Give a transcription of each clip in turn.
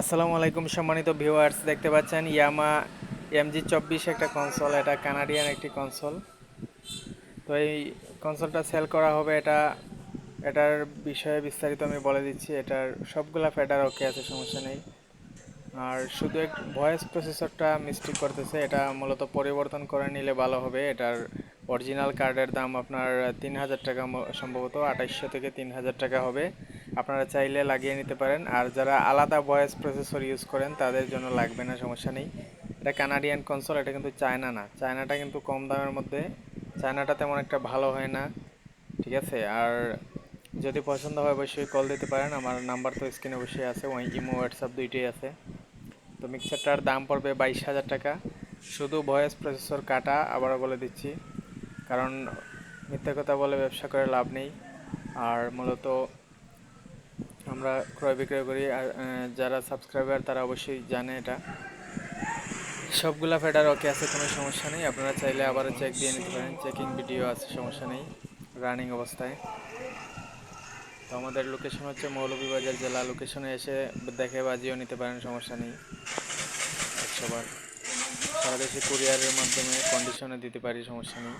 আসসালামু আলাইকুম সম্মানিত ভিউয়ার্স, দেখতে পাচ্ছেন ইয়ামা এমজি চব্বিশ একটা কনসোল এটা কানাডিয়ান একটি কনসোল তো এই কনসোলটা সেল করা হবে, এটা, এটার বিষয়ে বিস্তারিত আমি বলে দিচ্ছি, এটার সবগুলা ফেডার ওকে আছে, সমস্যা নেই। আর শুধু এক ভয়েস প্রসেসরটা মিস্টেক করতেছে, এটা মূলত পরিবর্তন করে নিলে ভালো হবে। এটার অরিজিনাল কার্ডের দাম আপনার তিন হাজার টাকা সম্ভবত আঠাইশশো থেকে তিন হাজার টাকা হবে। আপনারা চাইলে লাগিয়ে নিতে পারেন। আর যারা আলাদা ভয়েস প্রসেসর ইউজ করেন, তাদের জন্য লাগবে না, সমস্যা নেই। এটা কানাডিয়ান কনসোল এটা কিন্তু চায়না না। চায়নাটা কিন্তু কম দামের মধ্যে। চায়নাটা তেমন একটা ভালো হয় না। ঠিক আছে? আর যদি পছন্দ হয়, অবশ্যই কল দিতে পারেন। আমার নাম্বার তো স্ক্রিনে অবশ্যই আছে। ওই ইমো হোয়াটসঅ্যাপ দুইটাই আছে। তো মিক্সারটার দাম পড়বে বাইশ হাজার টাকা। শুধু ভয়েস প্রসেসর কাটা আবারও বলে দিচ্ছি। কারণ মিথ্যা কথা বলে ব্যবসা করে লাভ নেই। আর মূলত আমরা ক্রয় বিক্রয় করি আর যারা সাবস্ক্রাইবার তারা অবশ্যই জানে এটা। সবগুলা ফেডার ওকে আছে, কোনো সমস্যা নেই। আপনারা চাইলে আবারও চেক দিয়ে নিতে পারেন। চেকিং ভিডিও আছে, সমস্যা নেই। রানিং অবস্থায়। তো আমাদের লোকেশন হচ্ছে মৌলভীবাজার জেলা। লোকেশনে এসে দেখে বাজিয়েও নিতে পারেন, সমস্যা নেই। একশোবার সারা দেশে কুরিয়ারের মাধ্যমে কন্ডিশনে দিতে পারি, সমস্যা নেই।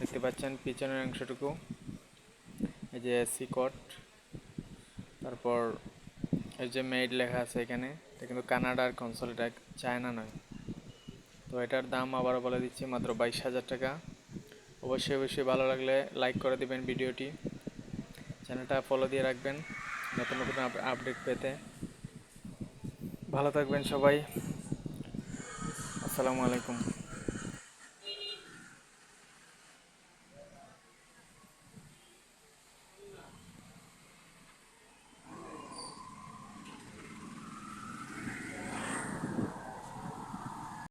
দেখতে পাচ্ছেন, পিছনের অংশটুকু। এই যে এসি কোড তারপর এই যে মেড লেখা আছে এখানে, এটা কিন্তু কানাডার কনসোল এটা চায়না নয়। তো এটার দাম আবারও বলে দিচ্ছি মাত্র বাইশ হাজার টাকা। অবশ্যই অবশ্যই ভালো লাগলে লাইক করে দিবেন ভিডিওটি। চ্যানেলটা ফলো দিয়ে রাখবেন নতুন নতুন আপডেট পেতে। ভালো থাকবেন সবাই। আসসালামু আলাইকুম।